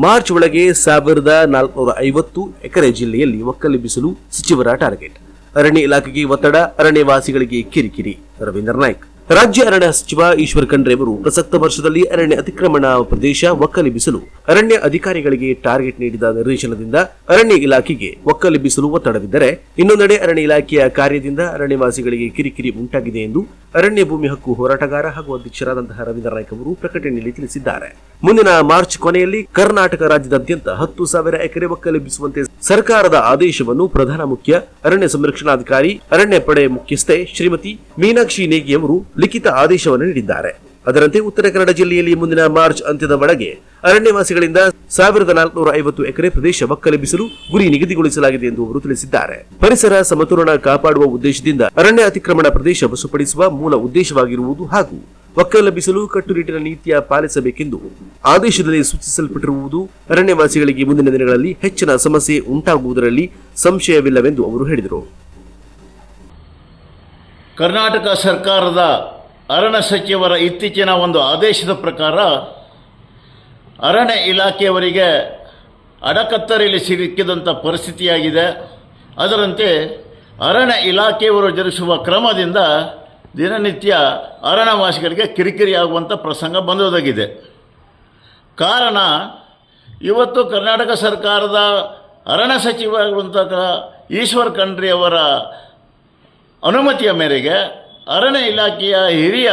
March ಒಳಗೆ ಸಾವಿರದ ನಾಲ್ಕುನೂರ ಐವತ್ತು ಎಕರೆ ಜಿಲ್ಲೆಯಲ್ಲಿ ಒಕ್ಕಲೆಬ್ಬಿಸಲು ಸಚಿವರ ಟಾರ್ಗೆಟ್. ಅರಣ್ಯ ಇಲಾಖೆಗೆ ಒತ್ತಡ, ಅರಣ್ಯವಾಸಿಗಳಿಗೆ ಕಿರಿಕಿರಿ. ರವೀಂದ್ರ ನಾಯ್ಕ್. ರಾಜ್ಯ ಅರಣ್ಯ ಸಚಿವ ಈಶ್ವರ್ ಖಂಡ್ರೆ ಅವರು ಪ್ರಸಕ್ತ ವರ್ಷದಲ್ಲಿ ಅರಣ್ಯ ಅತಿಕ್ರಮಣ ಪ್ರದೇಶ ಒಕ್ಕಲೆಬ್ಬಿಸಲು ಅರಣ್ಯ ಅಧಿಕಾರಿಗಳಿಗೆ ಟಾರ್ಗೆಟ್ ನೀಡಿದ ನಿರ್ದೇಶನದಿಂದ ಅರಣ್ಯ ಇಲಾಖೆಗೆ ಒಕ್ಕಲೆಬ್ಬಿಸಲು ಒತ್ತಡವಿದ್ದರೆ ಇನ್ನೊಂದೆಡೆ ಅರಣ್ಯ ಇಲಾಖೆಯ ಕಾರ್ಯದಿಂದ ಅರಣ್ಯವಾಸಿಗಳಿಗೆ ಕಿರಿಕಿರಿ ಉಂಟಾಗಿದೆ ಎಂದು ಅರಣ್ಯ ಭೂಮಿ ಹಕ್ಕು ಹೋರಾಟಗಾರ ಹಾಗೂ ಅಧ್ಯಕ್ಷರಾದಂತಹ ರವೀಂದ್ರ ನಾಯ್ಕ್ ಅವರು ಪ್ರಕಟಣೆಯಲ್ಲಿ ತಿಳಿಸಿದ್ದಾರೆ. ಮುಂದಿನ ಮಾರ್ಚ್ ಕೊನೆಯಲ್ಲಿ ಕರ್ನಾಟಕ ರಾಜ್ಯದಾದ್ಯಂತ ಹತ್ತು ಸಾವಿರ ಎಕರೆ ಒಕ್ಕಲೆಬ್ಬಿಸುವಂತೆ ಸರ್ಕಾರದ ಆದೇಶವನ್ನು ಪ್ರಧಾನ ಮುಖ್ಯ, ಅರಣ್ಯ ಸಂರಕ್ಷಣಾಧಿಕಾರಿ, ಅರಣ್ಯ ಪಡೆ ಮುಖ್ಯಸ್ಥೆ ಶ್ರೀಮತಿ ಮೀನಾಕ್ಷಿ ನೇಗಿ ಅವರು ಲಿಖಿತ ಆದೇಶವನ್ನು ನೀಡಿದ್ದಾರೆ. ಅದರಂತೆ ಉತ್ತರ ಕನ್ನಡ ಜಿಲ್ಲೆಯಲ್ಲಿ ಮುಂದಿನ ಮಾರ್ಚ್ ಅಂತ್ಯದ ಒಳಗೆ ಅರಣ್ಯವಾಸಿಗಳಿಂದ ಸಾವಿರದ ನಾಲ್ಕುನೂರ ಐವತ್ತು ಎಕರೆ ಪ್ರದೇಶ ಒಕ್ಕಲೆಬ್ಬಿಸಲು ಗುರಿ ನಿಗದಿಗೊಳಿಸಲಾಗಿದೆ ಎಂದು ಅವರು ತಿಳಿಸಿದ್ದಾರೆ. ಪರಿಸರ ಸಮತೋಲನ ಕಾಪಾಡುವ ಉದ್ದೇಶದಿಂದ ಅರಣ್ಯ ಅತಿಕ್ರಮಣ ಪ್ರದೇಶ ವಶಪಡಿಸುವ ಮೂಲ ಉದ್ದೇಶವಾಗಿರುವುದು ಹಾಗೂ ಒಕ್ಕಲೆಬ್ಬಿಸಲು ಕಟ್ಟುನಿಟ್ಟಿನ ನೀತಿಯ ಪಾಲಿಸಬೇಕೆಂದು ಆದೇಶದಲ್ಲಿ ಸೂಚಿಸಲ್ಪಟ್ಟಿರುವುದು ಅರಣ್ಯವಾಸಿಗಳಿಗೆ ಮುಂದಿನ ದಿನಗಳಲ್ಲಿ ಹೆಚ್ಚಿನ ಸಮಸ್ಯೆ ಉಂಟಾಗುವುದರಲ್ಲಿ ಸಂಶಯವಿಲ್ಲವೆಂದು ಅವರು ಹೇಳಿದರು. ಕರ್ನಾಟಕ ಸರ್ಕಾರದ ಅರಣ್ಯ ಸಚಿವರ ಇತ್ತೀಚಿನ ಒಂದು ಆದೇಶದ ಪ್ರಕಾರ ಅರಣ್ಯ ಇಲಾಖೆಯವರಿಗೆ ಅಡಕತ್ತರೆಯಲ್ಲಿ ಸಿಕ್ಕಿದಂಥ ಪರಿಸ್ಥಿತಿಯಾಗಿದೆ. ಅದರಂತೆ ಅರಣ್ಯ ಇಲಾಖೆಯವರು ಜರುಗಿಸುವ ಕ್ರಮದಿಂದ ದಿನನಿತ್ಯ ಅರಣ್ಯವಾಸಿಗಳಿಗೆ ಕಿರಿಕಿರಿ ಆಗುವಂಥ ಪ್ರಸಂಗ ಬಂದೊದಗಿದೆ. ಕಾರಣ, ಇವತ್ತು ಕರ್ನಾಟಕ ಸರ್ಕಾರದ ಅರಣ್ಯ ಸಚಿವರಾಗಿರುವಂತಹ ಈಶ್ವರ್ ಖಂಡ್ರಿ ಅವರ ಅನುಮತಿಯ ಮೇರೆಗೆ ಅರಣ್ಯ ಇಲಾಖೆಯ ಹಿರಿಯ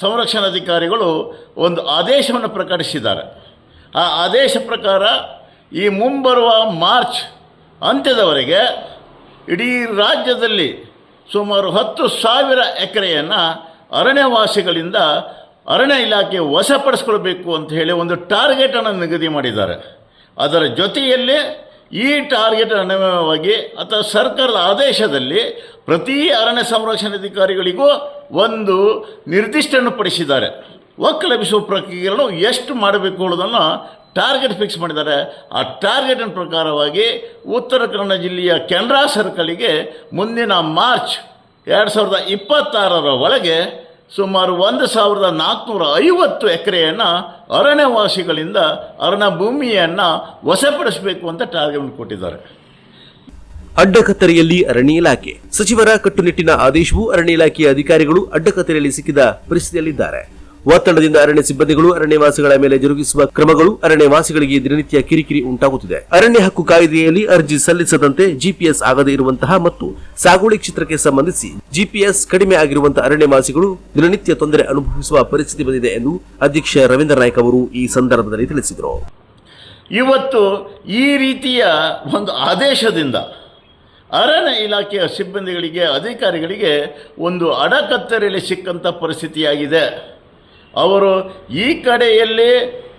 ಸಂರಕ್ಷಣಾಧಿಕಾರಿಗಳು ಒಂದು ಆದೇಶವನ್ನು ಪ್ರಕಟಿಸಿದ್ದಾರೆ. ಆ ಆದೇಶ ಪ್ರಕಾರ ಈ ಮುಂಬರುವ ಮಾರ್ಚ್ ಅಂತ್ಯದವರೆಗೆ ಇಡೀ ರಾಜ್ಯದಲ್ಲಿ ಸುಮಾರು ಹತ್ತು ಸಾವಿರ ಎಕರೆಯನ್ನು ಅರಣ್ಯವಾಸಿಗಳಿಂದ ಅರಣ್ಯ ಇಲಾಖೆ ವಶಪಡಿಸ್ಕೊಳ್ಬೇಕು ಅಂತ ಹೇಳಿ ಒಂದು ಟಾರ್ಗೆಟನ್ನು ನಿಗದಿ ಮಾಡಿದ್ದಾರೆ. ಅದರ ಜೊತೆಯಲ್ಲೇ ಈ ಟಾರ್ಗೆಟ್ ಅನ್ವಯವಾಗಿ ಅಥವಾ ಸರ್ಕಾರದ ಆದೇಶದಲ್ಲಿ ಪ್ರತಿ ಅರಣ್ಯ ಸಂರಕ್ಷಣಾಧಿಕಾರಿಗಳಿಗೂ ಒಂದು ನಿರ್ದಿಷ್ಟನ್ನು ಪಡಿಸಿದ್ದಾರೆ. ಒಕ್ಕಲೆಬ್ಬಿಸುವ ಪ್ರಕ್ರಿಯೆಗಳನ್ನು ಎಷ್ಟು ಮಾಡಬೇಕು ಅನ್ನೋದನ್ನು ಟಾರ್ಗೆಟ್ ಫಿಕ್ಸ್ ಮಾಡಿದ್ದಾರೆ. ಆ ಟಾರ್ಗೆಟಿನ ಪ್ರಕಾರವಾಗಿ ಉತ್ತರ ಕನ್ನಡ ಜಿಲ್ಲೆಯ ಕೆನರಾ ಸರ್ಕಲಿಗೆ ಮುಂದಿನ ಮಾರ್ಚ್ ಎರಡು ಸಾವಿರದ ಇಪ್ಪತ್ತಾರರ ಒಳಗೆ ಸುಮಾರು ಒಂದು ಸಾವಿರದ ನಾಲ್ಕುನೂರ ಐವತ್ತು ಎಕರೆಯನ್ನು ಅರಣ್ಯವಾಸಿಗಳಿಂದ ಅರಣ್ಯ ಭೂಮಿಯನ್ನು ವಶಪಡಿಸಬೇಕು ಅಂತ ಟಾರ್ಗೆಟ್ ಕೊಟ್ಟಿದ್ದಾರೆ. ಅಡ್ಡಕತ್ತರೆಯಲ್ಲಿ ಅರಣ್ಯ ಇಲಾಖೆ. ಸಚಿವರ ಕಟ್ಟುನಿಟ್ಟಿನ ಆದೇಶವು ಅರಣ್ಯ ಇಲಾಖೆಯ ಅಧಿಕಾರಿಗಳು ಅಡ್ಡಕತ್ತರೆಯಲ್ಲಿ ಸಿಕ್ಕಿದ ಪರಿಸ್ಥಿತಿಯಲ್ಲಿದ್ದಾರೆ. ಒತ್ತಡದಿಂದ ಅರಣ್ಯ ಸಿಬ್ಬಂದಿಗಳು, ಅರಣ್ಯವಾಸಿಗಳ ಮೇಲೆ ಜರುಗಿಸುವ ಕ್ರಮಗಳು ಅರಣ್ಯವಾಸಿಗಳಿಗೆ ದಿನನಿತ್ಯ ಕಿರಿಕಿರಿ ಉಂಟಾಗುತ್ತಿದೆ. ಅರಣ್ಯ ಹಕ್ಕು ಕಾಯ್ದೆಯಲ್ಲಿ ಅರ್ಜಿ ಸಲ್ಲಿಸದಂತೆ ಜಿಪಿಎಸ್ ಆಗದೇ ಇರುವಂತಹ ಮತ್ತು ಸಾಗುವಳಿ ಕ್ಷೇತ್ರಕ್ಕೆ ಸಂಬಂಧಿಸಿ ಜಿಪಿಎಸ್ ಕಡಿಮೆ ಆಗಿರುವಂತಹ ಅರಣ್ಯವಾಸಿಗಳು ದಿನನಿತ್ಯ ತೊಂದರೆ ಅನುಭವಿಸುವ ಪರಿಸ್ಥಿತಿ ಬಂದಿದೆ ಎಂದು ಅಧ್ಯಕ್ಷ ರವೀಂದ್ರ ನಾಯ್ಕ ಅವರು ಈ ಸಂದರ್ಭದಲ್ಲಿ ತಿಳಿಸಿದರು. ಇವತ್ತು ಈ ರೀತಿಯ ಒಂದು ಆದೇಶದಿಂದ ಅರಣ್ಯ ಇಲಾಖೆಯ ಸಿಬ್ಬಂದಿಗಳಿಗೆ, ಅಧಿಕಾರಿಗಳಿಗೆ ಒಂದು ಅಡಕತ್ತರೆಯಲ್ಲಿ ಸಿಕ್ಕಂಥ ಪರಿಸ್ಥಿತಿಯಾಗಿದೆ. ಅವರು ಈ ಕಡೆಯಲ್ಲಿ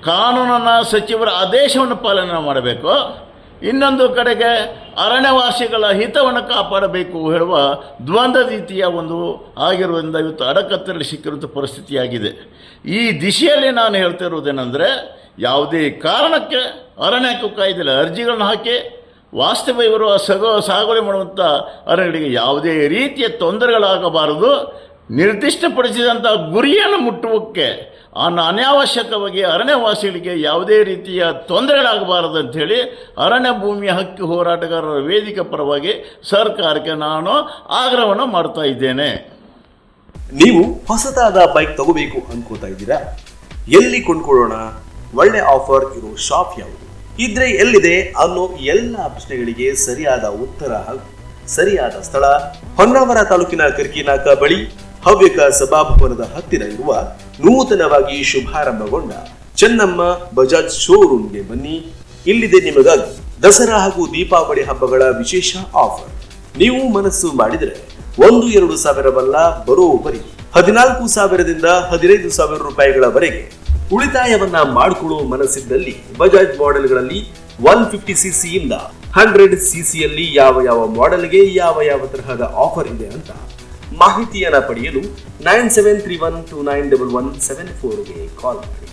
ಕಾನೂನನ್ನು ಸಚಿವರ ಆದೇಶವನ್ನು ಪಾಲನೆ ಮಾಡಬೇಕು, ಇನ್ನೊಂದು ಕಡೆಗೆ ಅರಣ್ಯವಾಸಿಗಳ ಹಿತವನ್ನು ಕಾಪಾಡಬೇಕು ಹೇಳುವ ದ್ವಂದ್ವ ರೀತಿಯ ಒಂದು ಆಗಿರುವುದರಿಂದ ಇವತ್ತು ಅಡಕತ್ತರಲ್ಲಿ ಸಿಕ್ಕಿರುವಂಥ ಪರಿಸ್ಥಿತಿಯಾಗಿದೆ. ಈ ದಿಶೆಯಲ್ಲಿ ನಾನು ಹೇಳ್ತಿರುವುದೇನೆಂದರೆ ಯಾವುದೇ ಕಾರಣಕ್ಕೆ ಅರಣ್ಯ ಹಕ್ಕು ಕಾಯ್ದೆಯಲ್ಲಿ ಅರ್ಜಿಗಳನ್ನು ಹಾಕಿ ವಾಸ್ತವ ಇವರು ಸಗೋ ಸಾಗುವಳಿ ಮಾಡುವಂಥ ಅರಣ್ಯಗಳಿಗೆ ಯಾವುದೇ ರೀತಿಯ ತೊಂದರೆಗಳಾಗಬಾರದು. ನಿರ್ದಿಷ್ಟಪಡಿಸಿದಂಥ ಗುರಿಯನ್ನು ಮುಟ್ಟುವಕ್ಕೆ ಅನ್ನ ಅನಾವಶ್ಯಕವಾಗಿ ಅರಣ್ಯವಾಸಿಗಳಿಗೆ ಯಾವುದೇ ರೀತಿಯ ತೊಂದರೆಗಳಾಗಬಾರದು ಅಂಥೇಳಿ ಅರಣ್ಯ ಭೂಮಿಯ ಹಕ್ಕು ಹೋರಾಟಗಾರರ ವೇದಿಕೆ ಪರವಾಗಿ ಸರ್ಕಾರಕ್ಕೆ ನಾನು ಆಗ್ರಹವನ್ನು ಮಾಡ್ತಾ ಇದ್ದೇನೆ. ನೀವು ಹೊಸದಾದ ಬೈಕ್ ತಗೋಬೇಕು ಅನ್ಕೋತಾ ಇದ್ದೀರಾ? ಎಲ್ಲಿ ಕೊಂಡ್ಕೊಳ್ಳೋಣ? ಒಳ್ಳೆ ಆಫರ್ ಇರೋ ಶಾಪ್ ಯಾವುದು? ಇದ್ರೆ ಎಲ್ಲಿದೆ ಅನ್ನೋ ಎಲ್ಲ ಪ್ರಶ್ನೆಗಳಿಗೆ ಸರಿಯಾದ ಉತ್ತರ ಹಾಗೂ ಸರಿಯಾದ ಸ್ಥಳ, ಹೊನ್ನಾವರ ತಾಲೂಕಿನ ಕರ್ಕಿನಾಕ ಬಳಿ ಹವ್ಯಕ ಸಭಾಭವನದ ಹತ್ತಿರ ಇರುವ ನೂತನವಾಗಿ ಶುಭಾರಂಭಗೊಂಡ ಚೆನ್ನಮ್ಮ ಬಜಾಜ್ ಶೋರೂಮ್ಗೆ ಬನ್ನಿ. ಇಲ್ಲಿದೆ ನಿಮಗಾಗಿ ದಸರಾ ಹಾಗೂ ದೀಪಾವಳಿ ಹಬ್ಬಗಳ ವಿಶೇಷ ಆಫರ್. ನೀವು ಮನಸ್ಸು ಮಾಡಿದರೆ ಒಂದು, ಎರಡು ಸಾವಿರವಲ್ಲ, ಬರೋಬ್ಬರಿ ಹದಿನಾಲ್ಕು ಸಾವಿರದಿಂದ ಹದಿನೈದು ಸಾವಿರ ರೂಪಾಯಿಗಳವರೆಗೆ ಉಳಿತಾಯವನ್ನ ಮಾಡಿಕೊಳ್ಳುವ ಮನಸ್ಸಿದ್ದಲ್ಲಿ ಬಜಾಜ್ ಮಾಡೆಲ್ಗಳಲ್ಲಿ ಒನ್ ಫಿಫ್ಟಿ ಸಿಸಿ ಇಂದ ಹಂಡ್ರೆಡ್ ಸಿಸಿಯಲ್ಲಿ ಯಾವ ಯಾವ ಮಾಡೆಲ್ಗೆ ಯಾವ ಯಾವ ತರಹದ ಆಫರ್ ಇದೆ ಅಂತ ಮಾಹಿತಿಯನ್ನ ಪಡೆಯಲು nine seven three one two nine double one seven ಫೋರ್ಗೆ call ಮಾಡಿ.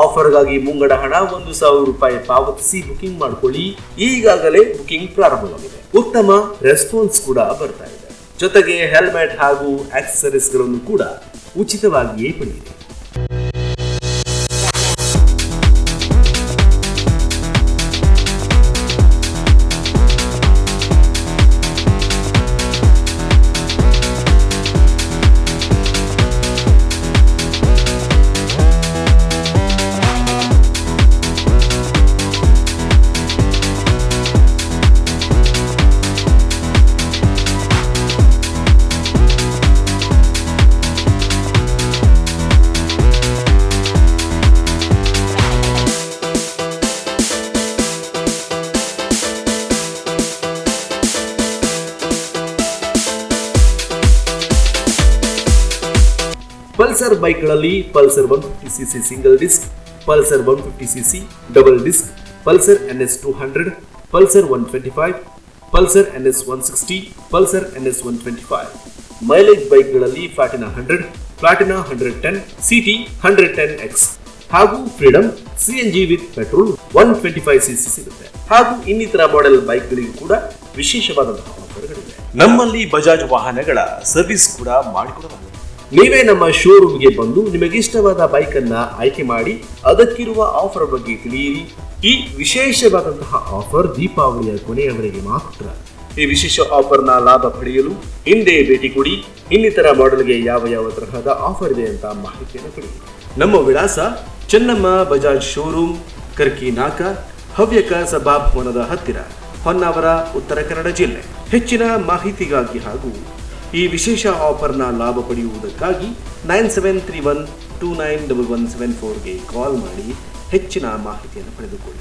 ಆಫರ್ಗಾಗಿ ಮುಂಗಡ ಹಣ ಒಂದು ಸಾವಿರ ರೂಪಾಯಿ ಪಾವತಿಸಿ ಬುಕಿಂಗ್ ಮಾಡಿಕೊಳ್ಳಿ. ಈಗಾಗಲೇ ಬುಕಿಂಗ್ ಪ್ರಾರಂಭವಾಗಿದೆ ಉತ್ತಮ ರೆಸ್ಪಾನ್ಸ್ ಕೂಡ ಬರ್ತಾ ಇದೆ. ಜೊತೆಗೆ ಹೆಲ್ಮೆಟ್ ಹಾಗೂ ಆಕ್ಸೆಸರೀಸ್ಗಳನ್ನು ಕೂಡ ಉಚಿತವಾಗಿಯೇ ಪಡೆಯಿರಿ. ಪಲ್ಸರ್ ಬೈಕ್ಗಳಲ್ಲಿ Pulsar one fifty CC single disc Pulsar one fifty CC double disc Pulsar N S two hundred Pulsar one twenty five Pulsar N S one sixty Pulsar N S one twenty five mileage ಬೈಕ್ಗಳಲ್ಲಿ Platina hundred Platina hundred ten CT hundred ten X ಹಾಗೂ Freedom CNG with petrol one twenty five CC ಸಿಗುತ್ತೆ. ಹಾಗೂ ಇನ್ನಿತರ model ಬೈಕ್ಗಳಿಗೂ ಕೂಡ ವಿಶೇಷವಾದಂತಹ ಆಫರ್ಗಳಿವೆ ನಮ್ಮಲ್ಲಿ ಬಜಾಜ್ ವಾಹನಗಳ service ಕೂಡ ಮಾಡಿಕೊಡಲಾಗಿದೆ. ನೀವೇ ನಮ್ಮ ಶೋರೂಮ್ಗೆ ಬಂದು ನಿಮಗಿಷ್ಟವಾದ ಬೈಕ್ ಅನ್ನ ಆಯ್ಕೆ ಮಾಡಿ ಅದಕ್ಕಿರುವ ಆಫರ್ ಬಗ್ಗೆ ತಿಳಿಯಿರಿ. ಈ ವಿಶೇಷವಾದಂತಹ ಆಫರ್ ದೀಪಾವಳಿಯ ಕೊನೆಯವರೆಗೆ ಮಾತ್ರ. ಈ ವಿಶೇಷ ಆಫರ್ನ ಲಾಭ ಪಡೆಯಲು ಹಿಂದೆ ಭೇಟಿ ಕೊಡಿ. ಇನ್ನಿತರ ಮಾಡೆಲ್ಗೆ ಯಾವ ಯಾವ ತರಹದ ಆಫರ್ ಇದೆ ಅಂತ ಮಾಹಿತಿಯನ್ನು ಪಡೆಯಿರಿ ನಮ್ಮ ವಿಳಾಸ ಚೆನ್ನಮ್ಮ ಬಜಾಜ್ ಶೋರೂಮ್ ಕರ್ಕಿ ನಾಕ, ಹವ್ಯಕ ಸಭಾಭವನದ ಹತ್ತಿರ, ಹೊನ್ನಾವರ, ಉತ್ತರ ಕನ್ನಡ ಜಿಲ್ಲೆ. ಹೆಚ್ಚಿನ ಮಾಹಿತಿಗಾಗಿ ಹಾಗೂ ಈ ವಿಶೇಷ ಆಫರ್ನ ಲಾಭ ಪಡೆಯುವುದಕ್ಕಾಗಿ nine seven three one two nine double one seven ಫೋರ್ಗೆ call ಮಾಡಿ ಹೆಚ್ಚಿನ ಮಾಹಿತಿಯನ್ನು ಪಡೆದುಕೊಳ್ಳಿ.